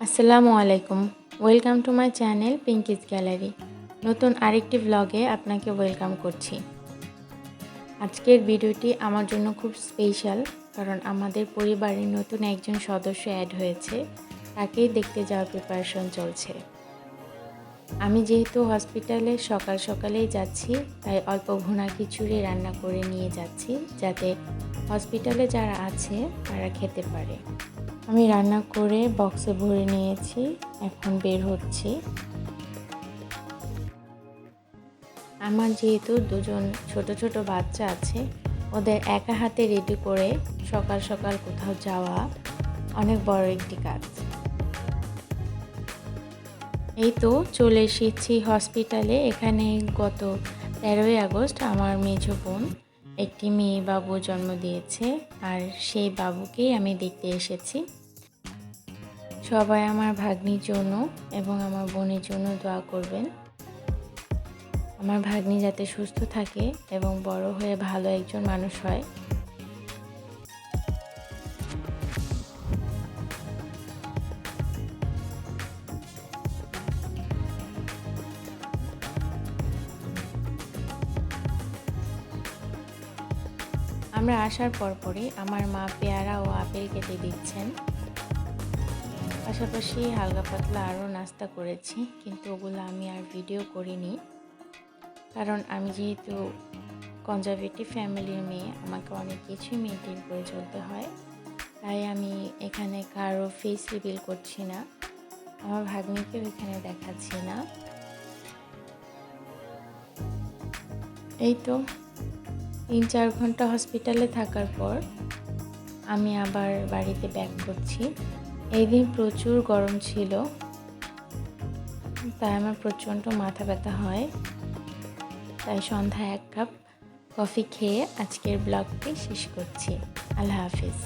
আসসালামু আলাইকুম। Welcome to my channel Pinky's gallery নতুন আরেকটি ব্লগে আপনাকে ওয়েলকাম করছি। আজকের ভিডিওটি আমার জন্য খুব স্পেশাল কারণ আমাদের পরিবারের নতুন একজন সদস্য অ্যাড হয়েছে। তাকেই দেখতে যাওয়ার প্রিপারেশন চলছে। আমি যেহেতু হসপিটালে সকাল সকালেই যাচ্ছি, তাই অল্প ভুনা খিচুড়ি রান্না করে নিয়ে যাচ্ছি, যাতে হসপিটালে যারা আছে, তারা খেতে পারে। আমি রান্না করে বক্সে ভরে নিয়েছি, এখন বের হচ্ছি। আমার যেহেতু দুজন ছোট ছোট বাচ্চা আছে, ওদের একা হাতে রেডি করে সকাল সকাল কোথাও যাওয়া অনেক বড় একটি কাজ। এই তো চলে এসেছি হসপিটালে, এখানে গত তেরোই আগস্ট আমার মেজো বোন একটি মেয়ে বাবু জন্ম দিয়েছে আর সেই বাবুকেই আমি দেখতে এসেছি। সবাই আমার ভাগ্নির জন্য এবং আমার বোনের জন্য দোয়া করবেন। আমার ভাগ্নি যাতে সুস্থ থাকে এবং বড় হয়ে ভালো একজন মানুষ হয়। আমরা আসার পর পরপরই আমার মা পেয়ারা ও আপেল কেটে দিচ্ছেন। পাশাপাশি হালকা পাতলা আরও নাস্তা করেছি, কিন্তু ওগুলো আমি আর ভিডিও করিনি। কারণ আমি যেহেতু কনজারভেটিভ ফ্যামিলির মেয়ে, আমাকে অনেক কিছুই মেনটেন করে চলতে হয়। তাই আমি এখানে কারও ফেস রিভিল করছি না, আমার ভাগ্নিকেও এখানে দেখাচ্ছি না। এই তো তিন চার ঘণ্টা হসপিটালে থাকার পর আমি আবার বাড়িতে ব্যাক করছি। এই দিন প্রচুর গরম ছিল, তাই আমার প্রচণ্ড মাথা ব্যথা হয়। তাই সন্ধ্যা এক কাপ কফি খেয়ে আজকের ব্লগটি শেষ করছি। আল্লাহ হাফিজ।